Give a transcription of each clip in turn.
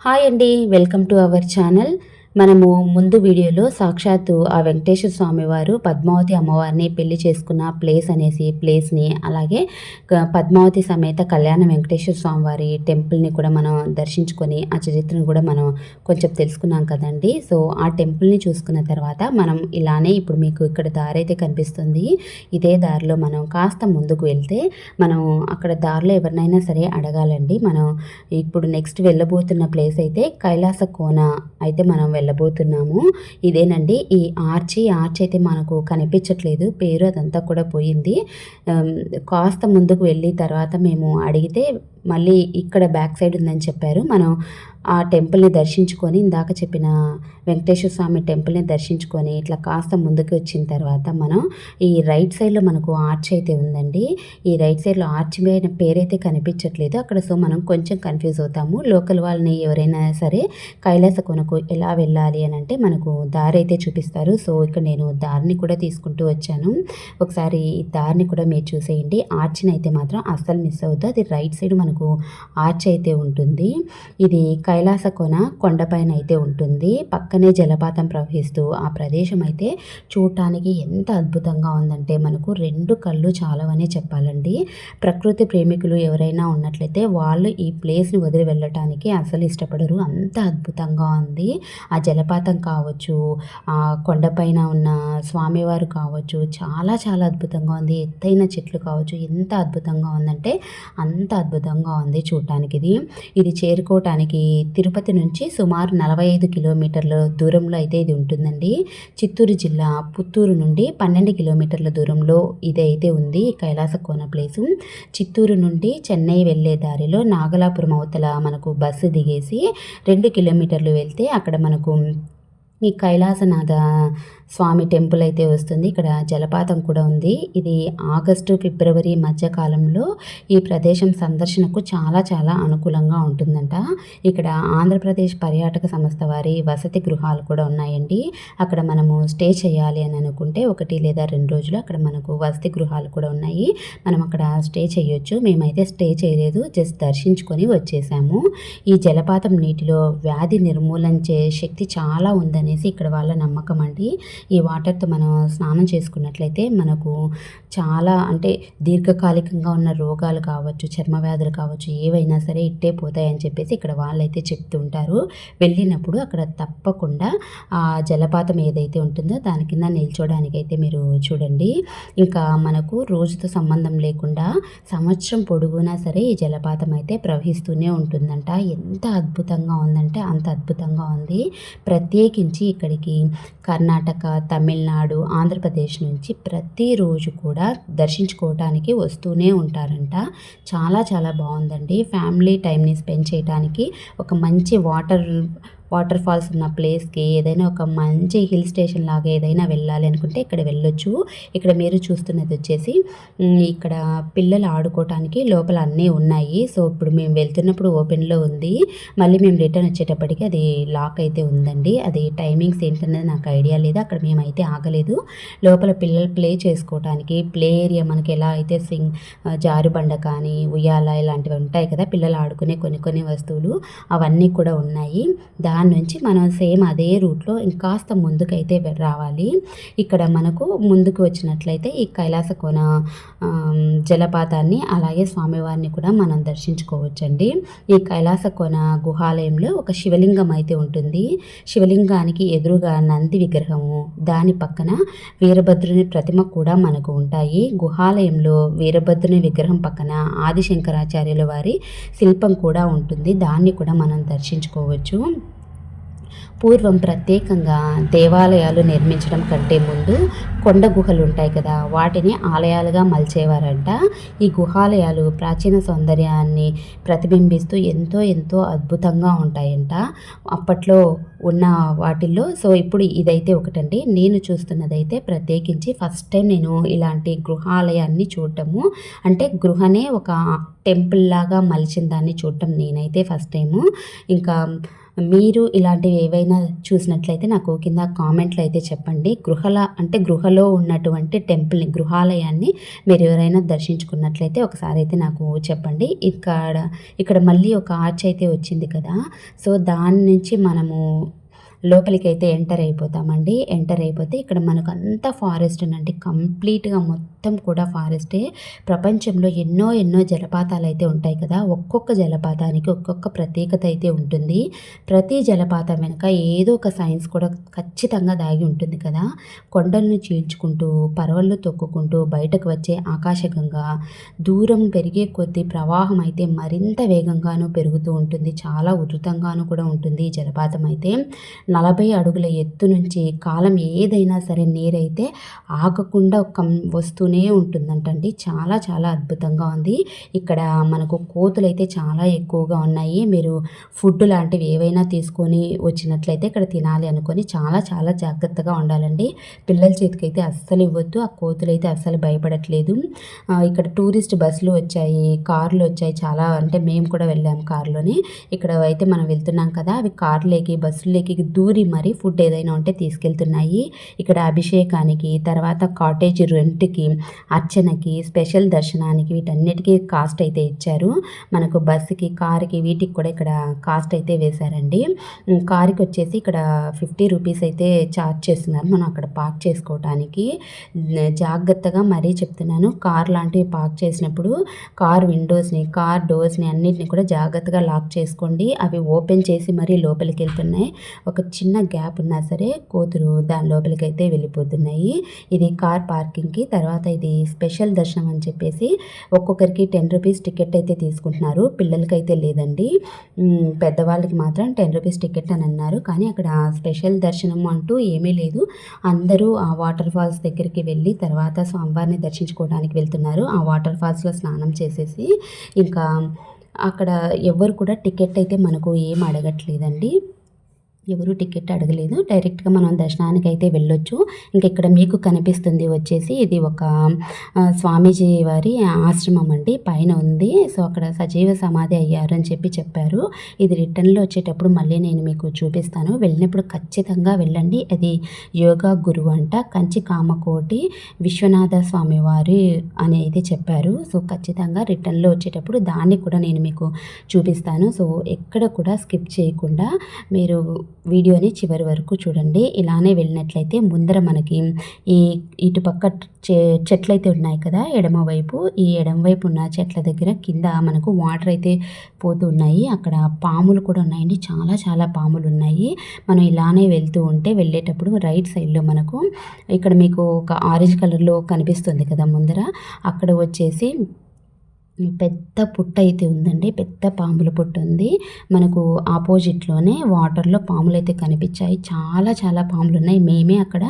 Hi అండి welcome to our channel. మనము ముందు వీడియోలో సాక్షాత్తు ఆ వెంకటేశ్వర స్వామి వారు పద్మావతి అమ్మవారిని పెళ్ళి చేసుకున్న ప్లేస్ అనేసి ప్లేస్ని అలాగే పద్మావతి సమేత కళ్యాణ వెంకటేశ్వర స్వామి వారి టెంపుల్ని కూడా మనం దర్శించుకొని ఆ చరిత్రను కూడా మనం కొంచెం తెలుసుకున్నాం కదండి. సో ఆ టెంపుల్ని చూసుకున్న తర్వాత మనం ఇలానే ఇప్పుడు మీకు ఇక్కడ దారి అయితే కనిపిస్తుంది. ఇదే దారిలో మనం కాస్త ముందుకు వెళ్తే మనం అక్కడ దారిలో ఎవరినైనా సరే అడగాలండి. మనం ఇప్పుడు నెక్స్ట్ వెళ్ళబోతున్న ప్లేస్ అయితే కైలాస కోన అయితే మనం వెళ్ళబోతున్నాము. ఇదేనండి ఈ ఆర్చి. ఆర్చ్ అయితే మనకు కనిపించట్లేదు. పేరు అదంతా కూడా పోయింది. కాస్త ముందుకు వెళ్ళి తర్వాత మేము అడిగితే మళ్ళీ ఇక్కడ బ్యాక్ సైడ్ ఉందని చెప్పారు. మనం ఆ టెంపుల్ని దర్శించుకొని ఇందాక చెప్పిన వెంకటేశ్వర స్వామి టెంపుల్ని దర్శించుకొని ఇట్లా కాస్త ముందుకు వచ్చిన తర్వాత మనం ఈ రైట్ సైడ్లో మనకు ఆర్చ్ అయితే ఉందండి. ఈ రైట్ సైడ్లో ఆర్చ్ మీద పేరైతే కనిపించట్లేదు. అక్కడ సో మనం కొంచెం కన్ఫ్యూజ్ అవుతాము. లోకల్ వాళ్ళని ఎవరైనా సరే కైలాస కొనకు ఎలా వెళ్ళాలి అని అంటే మనకు దారి అయితే చూపిస్తారు. సో ఇక్కడ నేను దారిని కూడా తీసుకుంటూ వచ్చాను. ఒకసారి ఈ దారిని కూడా మీరు చూసేయండి. ఆర్చ్ని అయితే మాత్రం అస్సలు మిస్ అవుతుంది అది రైట్ సైడ్ మనకు ఆర్చ్ అయితే ఉంటుంది. ఇది కైలాస కొన కొండపైన అయితే ఉంటుంది. పక్కనే జలపాతం ప్రవహిస్తూ ఆ ప్రదేశం అయితే చూడటానికి ఎంత అద్భుతంగా ఉందంటే మనకు రెండు కళ్ళు చాలవనే చెప్పాలండి. ప్రకృతి ప్రేమికులు ఎవరైనా ఉన్నట్లయితే వాళ్ళు ఈ ప్లేస్ని వదిలి వెళ్ళటానికి అసలు ఇష్టపడరు. అంత అద్భుతంగా ఉంది. ఆ జలపాతం కావచ్చు ఆ కొండపైన ఉన్న స్వామివారు కావచ్చు చాలా చాలా అద్భుతంగా ఉంది. ఎత్తైన చెట్లు కావచ్చు ఎంత అద్భుతంగా ఉందంటే అంత అద్భుతంగా ఉంది చూడటానికి ఇది ఇది చేరుకోవటానికి తిరుపతి నుంచి సుమారు నలభై ఐదు కిలోమీటర్ల దూరంలో అయితే ఇది ఉంటుందండి. చిత్తూరు జిల్లా పుత్తూరు నుండి పన్నెండు కిలోమీటర్ల దూరంలో ఇది అయితే ఉంది కైలాసకోన కైలాస కోన ప్లేసు. చిత్తూరు నుండి చెన్నై వెళ్ళే దారిలో నాగలాపురం అవతల మనకు బస్సు దిగేసి రెండు కిలోమీటర్లు వెళ్తే అక్కడ మనకు ఈ కైలాసనాథ స్వామి టెంపుల్ అయితే వస్తుంది. ఇక్కడ జలపాతం కూడా ఉంది. ఇది ఆగస్టు ఫిబ్రవరి మధ్యకాలంలో ఈ ప్రదేశం సందర్శనకు చాలా చాలా అనుకూలంగా ఉంటుందంట. ఇక్కడ ఆంధ్రప్రదేశ్ పర్యాటక సంస్థ వారి వసతి గృహాలు కూడా ఉన్నాయండి. అక్కడ మనము స్టే చేయాలి అని అనుకుంటే ఒకటి లేదా రెండు రోజులు అక్కడ మనకు వసతి గృహాలు కూడా ఉన్నాయి. మనం అక్కడ స్టే చేయొచ్చు. మేమైతే స్టే చేయలేదు. జస్ట్ దర్శించుకొని వచ్చేసాము. ఈ జలపాతం నీటిలో వ్యాధి నిర్మూలించే శక్తి చాలా ఉందనేసి ఇక్కడ వాళ్ళ నమ్మకం అండి. ఈ వాటర్తో మనం స్నానం చేసుకున్నట్లయితే మనకు చాలా అంటే దీర్ఘకాలికంగా ఉన్న రోగాలు కావచ్చు చర్మ వ్యాధులు కావచ్చు ఏవైనా సరే ఇట్టే పోతాయని చెప్పేసి ఇక్కడ వాళ్ళైతే చెప్తుంటారు వెళ్ళినప్పుడు అక్కడ తప్పకుండా ఆ జలపాతం ఏదైతే ఉంటుందో దాని కింద నిల్చోడానికైతే అయితే మీరు చూడండి. ఇంకా మనకు రోజుతో సంబంధం లేకుండా సంవత్సరం పొడుగునా సరే ఈ జలపాతం అయితే ప్రవహిస్తూనే ఉంటుందంట. ఎంత అద్భుతంగా ఉందంటే అంత అద్భుతంగా ఉంది. ప్రత్యేకించి ఇక్కడికి కర్ణాటక తమిళనాడు ఆంధ్రప్రదేశ్ నుంచి ప్రతిరోజు కూడా దర్శించుకోవటానికి వస్తూనే ఉంటారంట. చాలా చాలా బాగుందండి. ఫ్యామిలీ టైంని స్పెండ్ చేయడానికి ఒక మంచి వాటర్ వాటర్ ఫాల్స్ ఉన్న ప్లేస్కి ఏదైనా ఒక మంచి హిల్ స్టేషన్ లాగా ఏదైనా వెళ్ళాలి అనుకుంటే ఇక్కడ వెళ్ళొచ్చు. ఇక్కడ మీరు చూస్తున్నది వచ్చేసి ఇక్కడ పిల్లలు ఆడుకోవటానికి లోపల అన్నీ ఉన్నాయి. సో ఇప్పుడు మేము వెళ్తున్నప్పుడు ఓపెన్లో ఉంది. మళ్ళీ మేము రిటర్న్ వచ్చేటప్పటికి అది లాక్ అయితే ఉందండి. అది టైమింగ్స్ ఏంటనేది నాకు ఐడియా లేదు. అక్కడ మేమైతే ఆగలేదు. లోపల పిల్లలు ప్లే చేసుకోవటానికి ప్లే ఏరియా మనకి ఎలా అయితే సింగ్ జారుబండ కానీ ఉయ్యాల ఇలాంటివి ఉంటాయి కదా పిల్లలు ఆడుకునే కొన్ని కొన్ని వస్తువులు అవన్నీ కూడా ఉన్నాయి. దాని నుంచి మనం సేమ్ అదే రూట్లో ఇంకాస్త ముందుకైతే రావాలి. ఇక్కడ మనకు ముందుకు వచ్చినట్లయితే ఈ కైలాస కోన జలపాతాన్ని అలాగే స్వామివారిని కూడా మనం దర్శించుకోవచ్చండి. ఈ కైలాస కోన గుహాలయంలో ఒక శివలింగం అయితే ఉంటుంది. శివలింగానికి ఎదురుగా నంది విగ్రహము దాని పక్కన వీరభద్రుని ప్రతిమ కూడా మనకు ఉంటాయి. గుహాలయంలో వీరభద్రుని విగ్రహం పక్కన ఆదిశంకరాచార్యుల వారి శిల్పం కూడా ఉంటుంది. దాన్ని కూడా మనం దర్శించుకోవచ్చు. పూర్వం ప్రత్యేకంగా దేవాలయాలు నిర్మించడం కంటే ముందు కొండ గుహలు ఉంటాయి కదా వాటిని ఆలయాలుగా మలిచేవారంట. ఈ గుహాలయాలు ప్రాచీన సౌందర్యాన్ని ప్రతిబింబిస్తూ ఎంతో ఎంతో అద్భుతంగా ఉంటాయంట. అప్పట్లో ఉన్న వాటిల్లో సో ఇప్పుడు ఇదైతే ఒకటండి. నేను చూస్తున్నదైతే ప్రత్యేకించి ఫస్ట్ టైం నేను ఇలాంటి గృహాలయాన్ని చూడటము. అంటే గృహనే ఒక టెంపుల్ లాగా మలిచిన దాన్ని చూడటం నేనైతే ఫస్ట్ టైము. ఇంకా మీరు ఇలాంటివి ఏవైనా చూసినట్లయితే నాకు కింద కామెంట్లు అయితే చెప్పండి. గృహల అంటే గృహలో ఉన్నటువంటి టెంపుల్ని గృహాలయాన్ని మీరు ఎవరైనా దర్శించుకున్నట్లయితే ఒకసారి అయితే నాకు చెప్పండి. ఇక్కడ ఇక్కడ మళ్ళీ ఒక ఆర్చ్ అయితే వచ్చింది కదా. సో దాని నుంచి మనము లోపలికి అయితే ఎంటర్ అయిపోతామండి. ఎంటర్ అయిపోతే ఇక్కడ మనకు అంతా ఫారెస్ట్ అండి కంప్లీట్గా మొత్తం మొత్తం కూడా ఫారెస్టే. ప్రపంచంలో ఎన్నో ఎన్నో జలపాతాలు అయితే ఉంటాయి కదా. ఒక్కొక్క జలపాతానికి ఒక్కొక్క ప్రత్యేకత అయితే ఉంటుంది. ప్రతి జలపాతం వెనుక ఏదో ఒక సైన్స్ కూడా ఖచ్చితంగా దాగి ఉంటుంది కదా. కొండలను చీల్చుకుంటూ పర్వళ్ళు తొక్కుకుంటూ బయటకు వచ్చే ఆకాశగంగా దూరం పెరిగే కొద్దీ ప్రవాహం అయితే మరింత వేగంగాను పెరుగుతూ ఉంటుంది. చాలా ఉధృతంగానూ కూడా ఉంటుంది ఈ జలపాతం అయితే. నలభై అడుగుల ఎత్తు నుంచి కాలం ఏదైనా సరే నీరైతే ఆగకుండా కం వస్తూనే ఉంటుందంటండి. చాలా చాలా అద్భుతంగా ఉంది. ఇక్కడ మనకు కోతులు అయితే చాలా ఎక్కువగా ఉన్నాయి. మీరు ఫుడ్ లాంటివి ఏవైనా తీసుకొని వచ్చినట్లయితే ఇక్కడ తినాలి అనుకొని చాలా చాలా జాగ్రత్తగా ఉండాలండి. పిల్లల చేతికైతే అస్సలు ఇవ్వద్దు. ఆ కోతులు అయితే అస్సలు భయపడట్లేదు. ఇక్కడ టూరిస్ట్ బస్సులు వచ్చాయి కార్లు వచ్చాయి. చాలా అంటే మేము కూడా వెళ్ళాము కారులోని. ఇక్కడ అయితే మనం వెళ్తున్నాం కదా అవి కార్లేకి బస్సులేకి దూరి మరి ఫుడ్ ఏదైనా ఉంటే తీసుకెళ్తున్నాయి. ఇక్కడ అభిషేకానికి తర్వాత కాటేజ్ రెంట్కి అర్చనకి స్పెషల్ దర్శనానికి వీటన్నిటికీ కాస్ట్ అయితే ఇచ్చారు. మనకు బస్సుకి కారుకి వీటికి కూడా ఇక్కడ కాస్ట్ అయితే వేశారండి. కార్కి వచ్చేసి ఇక్కడ ఫిఫ్టీ రూపీస్ అయితే ఛార్జ్ చేస్తున్నారు మనం అక్కడ పార్క్ చేసుకోవడానికి జాగ్రత్తగా మరీ చెప్తున్నాను కార్ లాంటివి పార్క్ చేసినప్పుడు కార్ విండోస్ని కార్ డోర్స్ని అన్నిటిని కూడా జాగ్రత్తగా లాక్ చేసుకోండి. అవి ఓపెన్ చేసి మరీ లోపలికి వెళ్తున్నాయి. ఒక చిన్న గ్యాప్ ఉన్నా సరే కూతురు దాని లోపలికి అయితే వెళ్ళిపోతున్నాయి. ఇది కార్ పార్కింగ్కి తర్వాత ఇది స్పెషల్ దర్శనం అని చెప్పేసి ఒక్కొక్కరికి టెన్ రూపీస్ టికెట్ అయితే తీసుకుంటున్నారు. పిల్లలకైతే లేదండి. పెద్దవాళ్ళకి మాత్రం టెన్ రూపీస్ టికెట్ అని అన్నారు. కానీ అక్కడ స్పెషల్ దర్శనం అంటూ ఏమీ లేదు. అందరూ ఆ వాటర్ ఫాల్స్ దగ్గరికి వెళ్ళి తర్వాత స్వామివారిని దర్శించుకోవడానికి వెళ్తున్నారు. ఆ వాటర్ ఫాల్స్లో స్నానం చేసేసి ఇంకా అక్కడ ఎవరు కూడా టికెట్ అయితే మనకు ఏం అడగట్లేదండి. ఎవరు టికెట్ అడగలేదు. డైరెక్ట్గా మనం దర్శనానికి అయితే వెళ్ళొచ్చు. ఇంకా ఇక్కడ మీకు కనిపిస్తుంది వచ్చేసి ఇది ఒక స్వామీజీ వారి ఆశ్రమం అండి. పైన ఉంది. సో అక్కడ సజీవ సమాధి అయ్యారు అని చెప్పి చెప్పారు. ఇది రిటర్న్లో వచ్చేటప్పుడు మళ్ళీ నేను మీకు చూపిస్తాను. వెళ్ళినప్పుడు ఖచ్చితంగా వెళ్ళండి. అది యోగా గురువు అంట. కంచి కామకోటి విశ్వనాథ స్వామి వారి అని అయితే చెప్పారు. సో ఖచ్చితంగా రిటర్న్లో వచ్చేటప్పుడు దాన్ని కూడా నేను మీకు చూపిస్తాను. సో ఎక్కడ కూడా స్కిప్ చేయకుండా మీరు వీడియోని చివరి వరకు చూడండి. ఇలానే వెళ్ళినట్లయితే ముందర మనకి ఈ ఇటుపక్క చె చెట్లు అయితే ఉన్నాయి కదా ఎడమవైపు ఈ ఎడమవైపు ఉన్న చెట్ల దగ్గర కింద మనకు వాటర్ అయితే పోతూ ఉన్నాయి. అక్కడ పాములు కూడా ఉన్నాయండి. చాలా చాలా పాములు ఉన్నాయి. మనం ఇలానే వెళ్తూ ఉంటే వెళ్ళేటప్పుడు రైట్ సైడ్లో మనకు ఇక్కడ మీకు ఒక ఆరెంజ్ కలర్లో కనిపిస్తుంది కదా ముందర. అక్కడ వచ్చేసి పెద్ద పుట్ట అయితే ఉందండి. పెద్ద పాముల పుట్ట ఉంది. మనకు ఆపోజిట్లోనే వాటర్లో పాములు అయితే కనిపించాయి. చాలా చాలా పాములు ఉన్నాయి. మేమే అక్కడ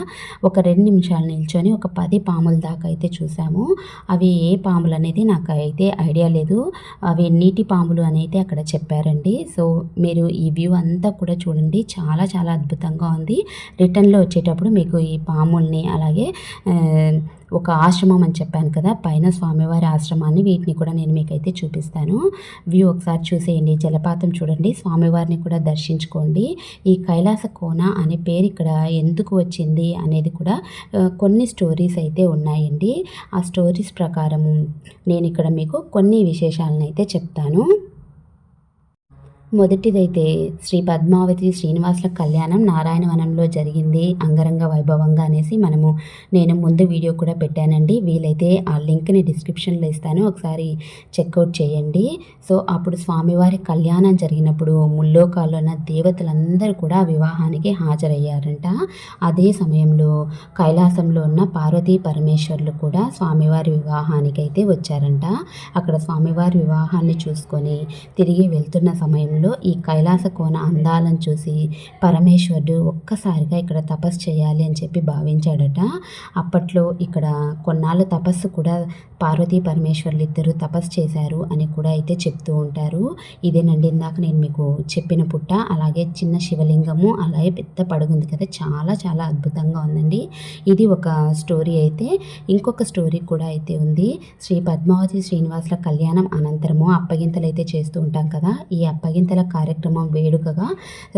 ఒక రెండు నిమిషాలు నిల్చొని ఒక పది పాముల దాకా అయితే చూసాము. అవి ఏ పాములు అనేది నాకు అయితే ఐడియా లేదు. అవి నీటి పాములు అని అయితే అక్కడ చెప్పారండి. సో మీరు ఈ వ్యూ అంతా కూడా చూడండి. చాలా చాలా అద్భుతంగా ఉంది. రిటర్న్లో వచ్చేటప్పుడు మీకు ఈ పాముల్ని అలాగే ఒక ఆశ్రమం అని చెప్పాను కదా పైన స్వామివారి ఆశ్రమాన్ని వీటిని కూడా నేను మీకైతే చూపిస్తాను. వ్యూ ఒకసారి చూసేయండి జలపాతం చూడండి స్వామివారిని కూడా దర్శించుకోండి. ఈ కైలాస కోన అనే పేరు ఇక్కడ ఎందుకు వచ్చింది అనేది కూడా కొన్ని స్టోరీస్ అయితే ఉన్నాయండి. ఆ స్టోరీస్ ప్రకారము నేను ఇక్కడ మీకు కొన్ని విశేషాలను అయితే చెప్తాను. మొదటిదైతే శ్రీ పద్మావతి శ్రీనివాసుల కళ్యాణం నారాయణవనంలో జరిగింది అంగరంగ వైభవంగా అనేసి మనము నేను ముందు వీడియో కూడా పెట్టానండి. వీలైతే ఆ లింక్ని డిస్క్రిప్షన్లో ఇస్తాను. ఒకసారి చెక్అవుట్ చేయండి. సో అప్పుడు స్వామివారి కళ్యాణం జరిగినప్పుడు ముల్లోకాల్లో ఉన్న దేవతలందరూ కూడా వివాహానికి హాజరయ్యారంట. అదే సమయంలో కైలాసంలో ఉన్న పార్వతీ పరమేశ్వర్లు కూడా స్వామివారి వివాహానికి అయితే వచ్చారంట. అక్కడ స్వామివారి వివాహాన్ని చూసుకొని తిరిగి వెళ్తున్న సమయంలో సమయంలో ఈ కైలాస కోన అందాలను చూసి పరమేశ్వరుడు ఒక్కసారిగా ఇక్కడ తపస్సు చేయాలి అని చెప్పి భావించాడట. అప్పట్లో ఇక్కడ కొన్నాళ్ళు తపస్సు కూడా పార్వతీ పరమేశ్వర్లు ఇద్దరు తపస్సు చేశారు అని కూడా అయితే చెప్తూ ఉంటారు. ఇదేనండి ఇందాక నేను మీకు చెప్పిన పుట్ట. అలాగే చిన్న శివలింగము అలాగే పెద్ద పడుగుంది కదా చాలా చాలా అద్భుతంగా ఉందండి. ఇది ఒక స్టోరీ అయితే. ఇంకొక స్టోరీ కూడా అయితే ఉంది. శ్రీ పద్మావతి శ్రీనివాసుల కళ్యాణం అనంతరము అప్పగింతలు అయితే చేస్తూ ఉంటాం కదా ఈ అప్పగింత అప్పగింతల కార్యక్రమం వేడుకగా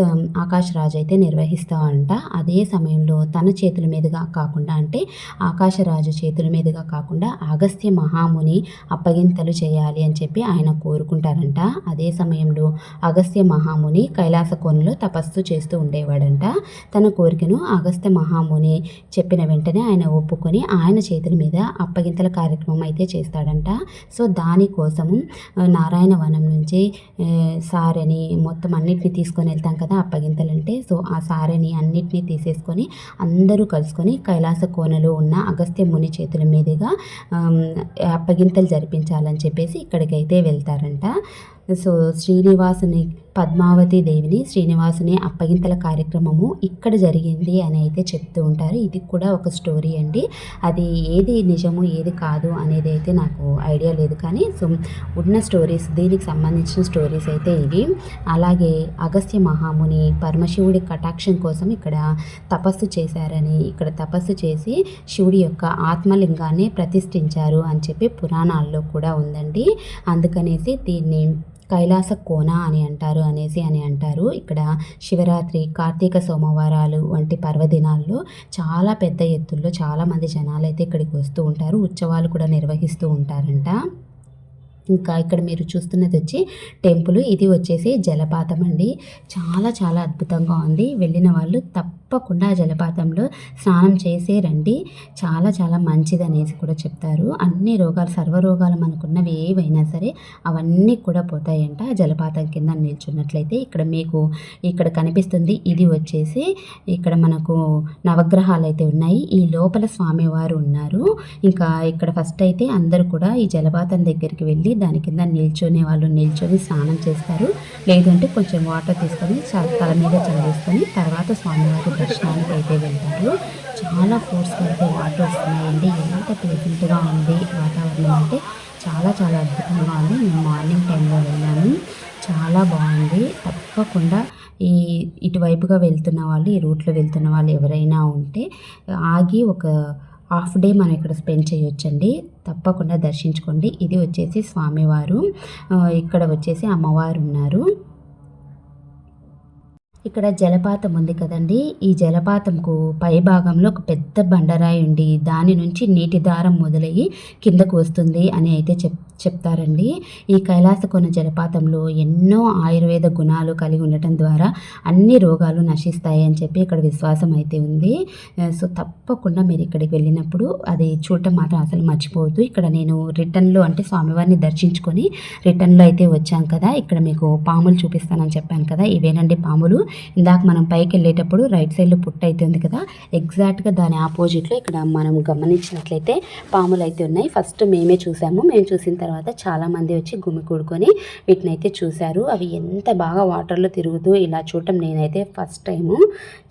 ఆమ్, ఆకాష్ రాజు అయితే నిర్వహిస్తాడంట. అదే సమయంలో తన చేతుల మీదుగా కాకుండా అంటే ఆకాశరాజు చేతుల మీదుగా కాకుండా అగస్త్య మహాముని అప్పగింతలు చేయాలి అని చెప్పి ఆయన కోరుకుంటారంట. అదే సమయంలో అగస్త్య మహాముని కైలాస కోనలో తపస్సు చేస్తూ ఉండేవాడంట. తన కోరికను అగస్త్య మహాముని చెప్పిన వెంటనే ఆయన ఒప్పుకొని ఆయన చేతుల మీద అప్పగింతల కార్యక్రమం అయితే చేస్తాడంట. సో దానికోసము నారాయణ వనం నుంచి ఆ, సారెని మొత్తం అన్నిటిని తీసుకొని వెళ్తాం కదా అప్పగింతలంటే. సో ఆ సారని అన్నిటినీ తీసేసుకొని అందరూ కలుసుకొని కైలాస కోనలో ఉన్న అగస్త్య ముని చేతుల మీదుగా అప్పగింతలు జరిపించాలని చెప్పేసి ఇక్కడికైతే వెళ్తారంట. సో శ్రీనివాసుని పద్మావతి దేవిని శ్రీనివాసుని అప్పగింతల కార్యక్రమము ఇక్కడ జరిగింది అని అయితే చెప్తూ ఉంటారు. ఇది కూడా ఒక స్టోరీ అండి. అది ఏది నిజము ఏది కాదు అనేది అయితే నాకు ఐడియా లేదు కానీ సో ఉన్న స్టోరీస్ దీనికి సంబంధించిన స్టోరీస్ అయితే ఇవి. అలాగే అగస్త్య మహాముని పరమశివుడి కటాక్షం కోసం ఇక్కడ తపస్సు చేశారని ఇక్కడ తపస్సు చేసి శివుడి యొక్క ఆత్మలింగాన్ని ప్రతిష్ఠించారు అని చెప్పి పురాణాల్లో కూడా ఉందండి. అందుకనేసి దీన్ని కైలాస కోన అని అంటారు అనేసి అని అంటారు. ఇక్కడ శివరాత్రి కార్తీక సోమవారాలు వంటి పర్వదినాల్లో చాలా పెద్ద ఎత్తుల్లో చాలామంది జనాలు అయితే ఇక్కడికి వస్తూ ఉంటారు. ఉత్సవాలు కూడా నిర్వహిస్తూ ఉంటారంట. ఇంకా ఇక్కడ మీరు చూస్తున్నది వచ్చి టెంపుల్. ఇది వచ్చేసి జలపాతం అండి. చాలా చాలా అద్భుతంగా ఉంది. వెళ్ళిన వాళ్ళు తప్పకుండా ఆ జలపాతంలో స్నానం చేసే రండి. చాలా చాలా మంచిది అనేసి కూడా చెప్తారు. అన్ని రోగాలు సర్వరోగాలు మనకున్నవి ఏవైనా సరే అవన్నీ కూడా పోతాయంట. జలపాతం కింద నిల్చున్నట్లయితే ఇక్కడ మీకు ఇక్కడ కనిపిస్తుంది. ఇది వచ్చేసి ఇక్కడ మనకు నవగ్రహాలు అయితే ఉన్నాయి. ఈ లోపల స్వామివారు ఉన్నారు. ఇంకా ఇక్కడ ఫస్ట్ అయితే అందరూ కూడా ఈ జలపాతం దగ్గరికి వెళ్ళి దాని కింద నిల్చొని వాళ్ళు నిల్చొని స్నానం చేస్తారు. లేదంటే కొంచెం వాటర్ తీసుకొని తల మీద చల్లేసుకొని తర్వాత స్వామివారి దర్శనానికి అయితే వెళ్తారు చాలా ఫోర్స్గా అయితే వాటర్ వస్తున్నాయండి. ఎంత ప్లెజెంట్గా ఉంది వాతావరణం అంటే. చాలా చాలా అద్భుతంగా ఉంది. మేము మార్నింగ్ టైంలో వెళ్ళాము చాలా బాగుంది. తప్పకుండా ఈ ఇటువైపుగా వెళ్తున్న వాళ్ళు ఈ రూట్లో వెళ్తున్న వాళ్ళు ఎవరైనా ఉంటే ఆగి ఒక హాఫ్ డే మనం ఇక్కడ స్పెండ్ చేయొచ్చండి. తప్పకుండా దర్శించుకోండి. ఇది వచ్చేసి స్వామివారు. ఇక్కడ వచ్చేసి అమ్మవారు ఉన్నారు. ఇక్కడ జలపాతం ఉంది కదండి. ఈ జలపాతంకు పై భాగంలో ఒక పెద్ద బండరాయి ఉండి దాని నుంచి నీటి దారం మొదలయ్యి కిందకు వస్తుంది అని అయితే చెప్ చెప్తారండి. ఈ కైలాసకొన జలపాతంలో ఎన్నో ఆయుర్వేద గుణాలు కలిగి ఉండటం ద్వారా అన్ని రోగాలు నశిస్తాయి అని చెప్పి ఇక్కడ విశ్వాసం అయితే ఉంది. సో తప్పకుండా మీరు ఇక్కడికి వెళ్ళినప్పుడు అది చూడటం మాత్రం అసలు మర్చిపోవద్దు. ఇక్కడ నేను రిటర్న్లో అంటే స్వామివారిని దర్శించుకొని రిటర్న్లో అయితే వచ్చాం కదా. ఇక్కడ మీకు పాములు చూపిస్తానని చెప్పాను కదా. ఇవేనండి పాములు. ఇందాక మనం పైకి వెళ్ళేటప్పుడు రైట్ సైడ్లో పుట్ట అయితే ఉంది కదా. ఎగ్జాక్ట్గా దాని ఆపోజిట్లో ఇక్కడ మనం గమనించినట్లయితే పాములు అయితే ఉన్నాయి. ఫస్ట్ మేమే చూసాము. మేము చూసిన తర్వాత తర్వాత చాలామంది వచ్చి గుమి కూడుకొని వీటిని అయితే చూశారు. అవి ఎంత బాగా వాటర్లో తిరుగుతూ ఇలా చూడటం నేనైతే ఫస్ట్ టైము.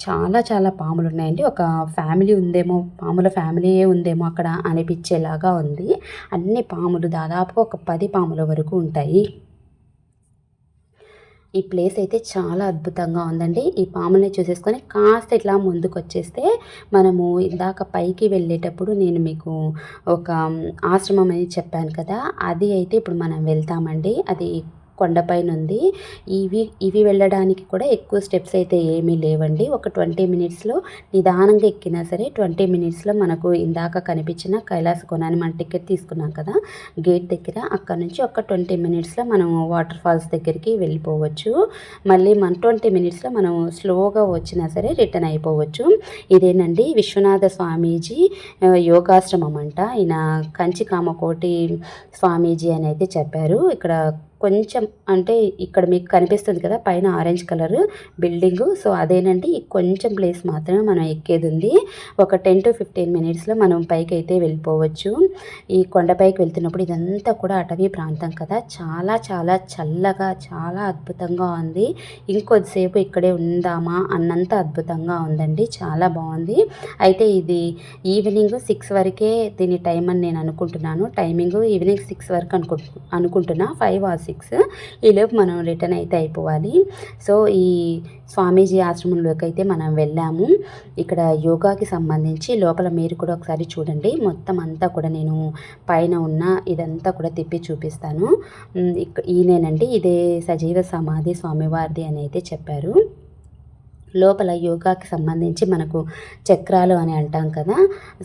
చాలా చాలా పాములు ఉన్నాయండి ఒక ఫ్యామిలీ ఉందేమో పాముల ఫ్యామిలీయే ఉందేమో అక్కడ అనిపించేలాగా ఉంది. అన్ని పాములు దాదాపు ఒక పది పాముల వరకు ఉంటాయి. ఈ ప్లేస్ అయితే చాలా అద్భుతంగా ఉందండి. ఈ పాముల్ని చూసేసుకొని కాస్త ఇట్లా ముందుకు వచ్చేస్తే మనము ఇందాక పైకి వెళ్ళేటప్పుడు నేను మీకు ఒక ఆశ్రమం అని చెప్పాను కదా అది అయితే ఇప్పుడు మనం వెళ్తామండి. అది కొండపైన ఉంది ఇవి ఇవి వెళ్ళడానికి కూడా ఎక్కువ స్టెప్స్ అయితే ఏమీ లేవండి. ఒక ట్వంటీ మినిట్స్లో నిదానంగా ఎక్కినా సరే ట్వంటీ మినిట్స్లో మనకు ఇందాక కనిపించిన కైలాస కొనాన్ని మన టికెట్ తీసుకున్నాం కదా గేట్ దగ్గర. అక్కడ నుంచి ఒక ట్వంటీ మినిట్స్లో మనం వాటర్ ఫాల్స్ దగ్గరికి వెళ్ళిపోవచ్చు. మళ్ళీ మన ట్వంటీ మినిట్స్లో మనం స్లోగా వచ్చినా సరే రిటర్న్ అయిపోవచ్చు. ఇదేనండి విశ్వనాథ స్వామీజీ యోగాశ్రమం అంట. ఈయన కంచి కామకోటి స్వామీజీ అని అయితే చెప్పారు. ఇక్కడ కొంచెం అంటే ఇక్కడ మీకు కనిపిస్తుంది కదా పైన ఆరెంజ్ కలర్ బిల్డింగ్. సో అదేనండి కొంచెం ప్లేస్ మాత్రమే మనం ఎక్కేది ఉంది ఒక టెన్ టు ఫిఫ్టీన్ మినిట్స్లో మనం పైకి అయితే వెళ్ళిపోవచ్చు. ఈ కొండపైకి వెళ్తున్నప్పుడు ఇదంతా కూడా అటవీ ప్రాంతం కదా. చాలా చాలా చల్లగా చాలా అద్భుతంగా ఉంది. ఇంకొద్దిసేపు ఇక్కడే ఉందామా అన్నంత అద్భుతంగా ఉందండి. చాలా బాగుంది. అయితే ఇది ఈవినింగ్ సిక్స్ వరకే దీని టైం అని నేను అనుకుంటున్నాను. టైమింగ్ ఈవినింగ్ సిక్స్ వరకు అనుకుంటు అనుకుంటున్నా. ఫైవ్ ఆ సిక్స్ ఈలోపు మనం రిటర్న్ అయితే అయిపోవాలి. సో ఈ స్వామీజీ ఆశ్రమంలోకి అయితే మనం వెళ్ళాము. ఇక్కడ యోగాకి సంబంధించి లోపల మీరు కూడా ఒకసారి చూడండి. మొత్తం అంతా కూడా నేను పైన ఉన్న ఇదంతా కూడా తిప్పి చూపిస్తాను. ఇక్కడ ఇక్క ఈయనేనండి ఇదే సజీవ సమాధి స్వామివారిది అని అయితే చెప్పారు. లోపల యోగాకి సంబంధించి మనకు చక్రాలు అని అంటాం కదా.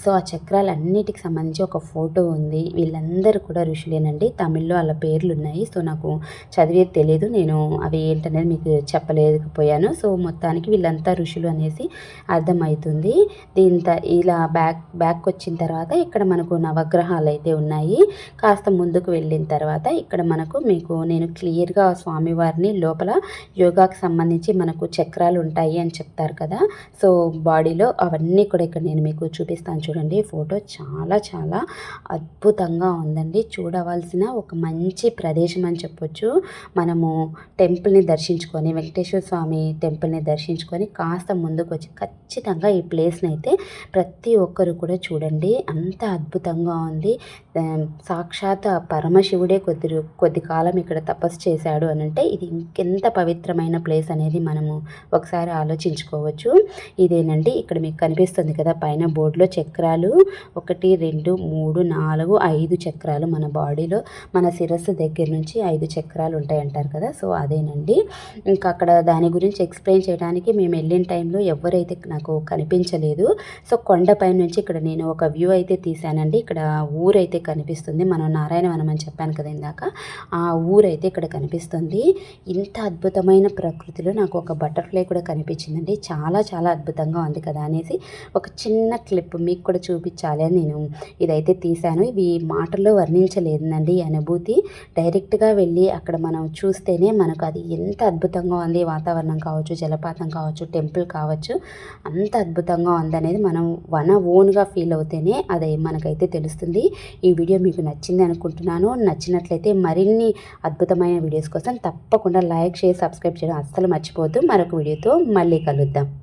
సో ఆ చక్రాలు అన్నిటికి సంబంధించి ఒక ఫోటో ఉంది. వీళ్ళందరూ కూడా ఋషులేనండి. తమిళ్ళో వాళ్ళ పేర్లు ఉన్నాయి సో నాకు చదివేది తెలియదు నేను అవి ఏంటనేది మీకు చెప్పలేకపోయాను. సో మొత్తానికి వీళ్ళంతా ఋషులు అనేసి అర్థమవుతుంది. దీంత ఇలా బ్యాక్ బ్యాక్ వచ్చిన తర్వాత ఇక్కడ మనకు నవగ్రహాలు అయితే ఉన్నాయి. కాస్త ముందుకు వెళ్ళిన తర్వాత ఇక్కడ మనకు మీకు నేను క్లియర్గా స్వామివారిని లోపల యోగాకి సంబంధించి మనకు చక్రాలు ఉంటాయి అని చెప్తారు కదా. సో బాడీలో అవన్నీ కూడా ఇక్కడ నేను మీకు చూపిస్తాను చూడండి. ఫోటో చాలా చాలా అద్భుతంగా ఉందండి. చూడవలసిన ఒక మంచి ప్రదేశం అని చెప్పొచ్చు. మనము టెంపుల్ని దర్శించుకొని వెంకటేశ్వర స్వామి టెంపుల్ని దర్శించుకొని కాస్త ముందుకు వచ్చి ఖచ్చితంగా ఈ ప్లేస్ని అయితే ప్రతి ఒక్కరు కూడా చూడండి. అంత అద్భుతంగా ఉంది. సాక్షాత్ పరమశివుడే కొద్ది కొద్ది కాలం ఇక్కడ తపస్సు చేశాడు అని అంటే ఇది ఇంకెంత పవిత్రమైన ప్లేస్ అనేది మనము ఒకసారి ఆలోచించుకోవచ్చు. ఇదేనండి ఇక్కడ మీకు కనిపిస్తుంది కదా పైన బోర్డులో చక్రాలు. ఒకటి రెండు మూడు నాలుగు ఐదు చక్రాలు మన బాడీలో. మన శిరస్సు దగ్గర నుంచి ఐదు చక్రాలు ఉంటాయి అంటారు కదా సో అదేనండి. ఇంకా అక్కడ దాని గురించి ఎక్స్ప్లెయిన్ చేయడానికి మేము వెళ్ళిన టైంలో ఎవరైతే నాకు కనిపించలేదు సో కొండపై నుంచి ఇక్కడ నేను ఒక వ్యూ అయితే తీశానండి. ఇక్కడ ఊరైతే కనిపిస్తుంది. మనం నారాయణవనం అని చెప్పాను కదా ఇందాక ఆ ఊరైతే ఇక్కడ కనిపిస్తుంది. ఇంత అద్భుతమైన ప్రకృతిలో నాకు ఒక బటర్ఫ్లై కూడా అనిపించిందండి. చాలా చాలా అద్భుతంగా ఉంది కదా అనేసి ఒక చిన్న క్లిప్ మీకు కూడా చూపించాలి అని నేను ఇదైతే తీశాను. ఇవి మాటల్లో వర్ణించలేదండి. ఈ అనుభూతి డైరెక్ట్గా వెళ్ళి అక్కడ మనం చూస్తేనే మనకు అది ఎంత అద్భుతంగా ఉంది. వాతావరణం కావచ్చు జలపాతం కావచ్చు టెంపుల్ కావచ్చు అంత అద్భుతంగా ఉందనేది మనం వన ఓన్గా ఫీల్ అవుతేనే అది మనకైతే తెలుస్తుంది. ఈ వీడియో మీకు నచ్చింది అనుకుంటున్నాను. నచ్చినట్లయితే మరిన్ని అద్భుతమైన వీడియోస్ కోసం తప్పకుండా లైక్ షేర్ సబ్స్క్రైబ్ చేయడం అస్సలు మర్చిపోవద్దు. మరొక వీడియోతో మళ్ళీ కలుద్దాం.